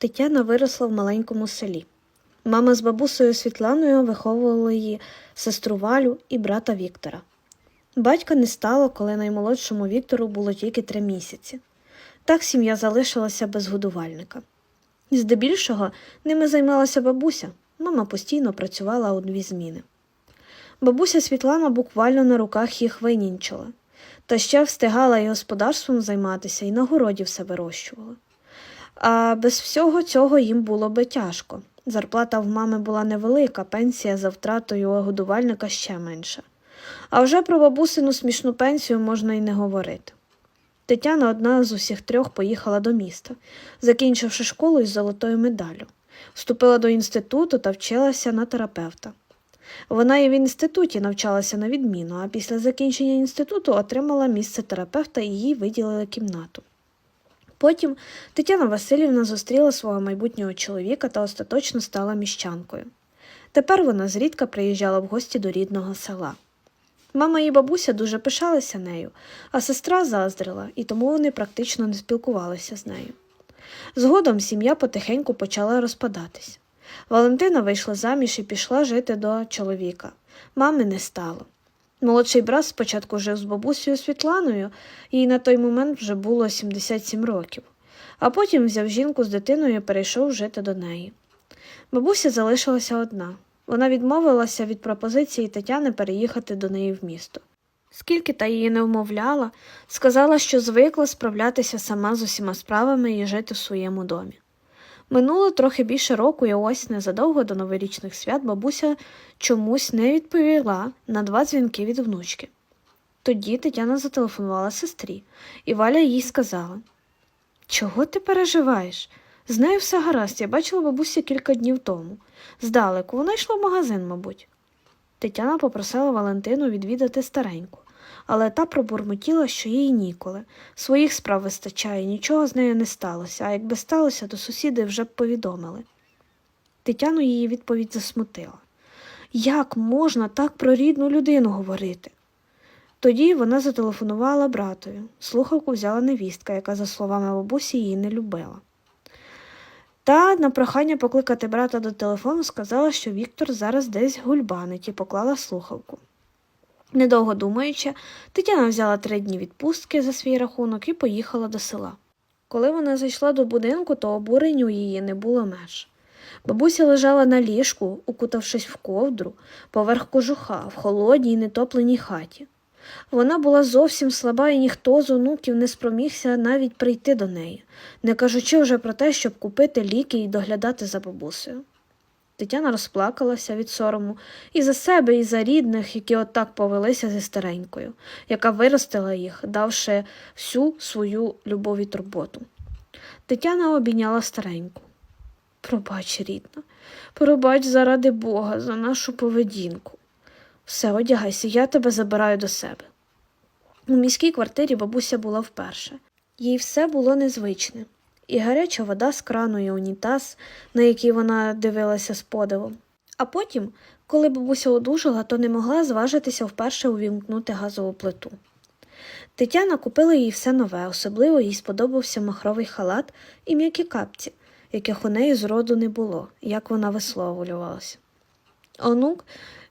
Тетяна виросла в маленькому селі. Мама з бабусею Світланою виховували її сестру Валю і брата Віктора. Батька не стало, коли наймолодшому Віктору було тільки три місяці. Так сім'я залишилася без годувальника. Здебільшого ними займалася бабуся. Мама постійно працювала у дві зміни. Бабуся Світлана буквально на руках їх винінчила, та ще встигала і господарством займатися, і на городі все вирощувала. А без всього цього їм було би тяжко. Зарплата в мами була невелика, пенсія за втратою годувальника ще менша. А вже про бабусину смішну пенсію можна й не говорити. Тетяна одна з усіх трьох поїхала до міста, закінчивши школу із золотою медаллю. Вступила до інституту та вчилася на терапевта. Вона і в інституті навчалася на відміну, а після закінчення інституту отримала місце терапевта і їй виділили кімнату. Потім Тетяна Васильівна зустріла свого майбутнього чоловіка та остаточно стала міщанкою. Тепер вона зрідка приїжджала в гості до рідного села. Мама і бабуся дуже пишалися нею, а сестра заздрила, і тому вони практично не спілкувалися з нею. Згодом сім'я потихеньку почала розпадатись. Валентина вийшла заміж і пішла жити до чоловіка. Мами не стало. Молодший брат спочатку жив з бабусею Світланою, їй на той момент вже було 77 років, а потім взяв жінку з дитиною і перейшов жити до неї. Бабуся залишилася одна. Вона відмовилася від пропозиції Тетяни переїхати до неї в місто. Скільки та її не вмовляла, сказала, що звикла справлятися сама з усіма справами і жити в своєму домі. Минуло трохи більше року, і ось незадовго до новорічних свят бабуся чомусь не відповіла на два дзвінки від внучки. Тоді Тетяна зателефонувала сестрі, і Валя їй сказала Чого ти переживаєш? З нею все гаразд, я бачила бабусю кілька днів тому. Здалеку, вона йшла в магазин, мабуть. Тетяна попросила Валентину відвідати стареньку, але та пробурмотіла, що їй ніколи. Своїх справ вистачає, нічого з нею не сталося, а якби сталося, то сусіди вже б повідомили. Тетяну її відповідь засмутила. Як можна так про рідну людину говорити? Тоді вона зателефонувала братові. Слухавку взяла невістка, яка, за словами бабусі, її не любила. Та на прохання покликати брата до телефону сказала, що Віктор зараз десь гульбанить і поклала слухавку. Недовго думаючи, Тетяна взяла три дні відпустки за свій рахунок і поїхала до села. Коли вона зайшла до будинку, то обуренню її не було меж. Бабуся лежала на ліжку, укутавшись в ковдру, поверх кожуха, в холодній нетопленій хаті. Вона була зовсім слаба, і ніхто з онуків не спромігся навіть прийти до неї, не кажучи вже про те, щоб купити ліки і доглядати за бабусею. Тетяна розплакалася від сорому і за себе, і за рідних, які отак повелися зі старенькою, яка виростила їх, давши всю свою любов і турботу. Тетяна обійняла стареньку. Пробач, рідна, пробач заради Бога за нашу поведінку. Все, одягайся, я тебе забираю до себе. У міській квартирі бабуся була вперше. Їй все було незвичне і гаряча вода з крану, і унітаз, на який вона дивилася з подивом. А потім, коли бабуся одужала, то не могла зважитися вперше увімкнути газову плиту. Тетяна купила їй все нове, особливо їй сподобався махровий халат і м'які капці, яких у неї зроду не було, як вона висловлювалася. Онук,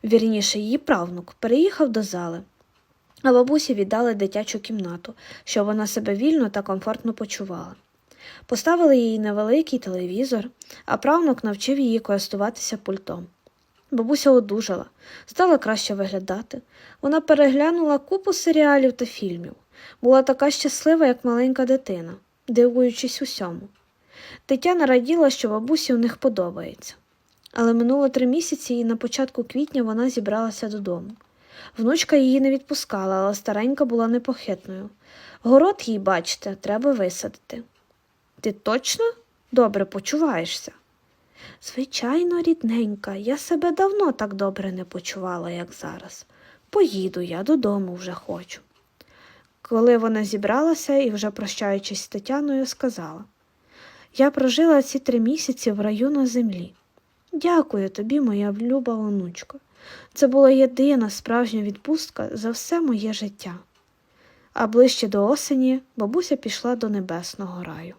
вірніше, її правнук, переїхав до зали, а бабусі віддали дитячу кімнату, щоб вона себе вільно та комфортно почувала. Поставили їй невеликий телевізор, а правнук навчив її користуватися пультом. Бабуся одужала, стала краще виглядати. Вона переглянула купу серіалів та фільмів, була така щаслива, як маленька дитина, дивуючись усьому. Тетяна раділа, що бабусі у них подобається. Але минуло три місяці, і на початку квітня вона зібралася додому. Внучка її не відпускала, але старенька була непохитною. Город їй, бачите, треба висадити. Ти точно добре почуваєшся? Звичайно, рідненька, я себе давно так добре не почувала, як зараз. Поїду я додому вже хочу. Коли вона зібралася і, вже прощаючись з Тетяною, сказала Я прожила ці три місяці в раю на землі. Дякую тобі, моя люба онучко. Це була єдина справжня відпустка за все моє життя. А ближче до осені бабуся пішла до небесного раю.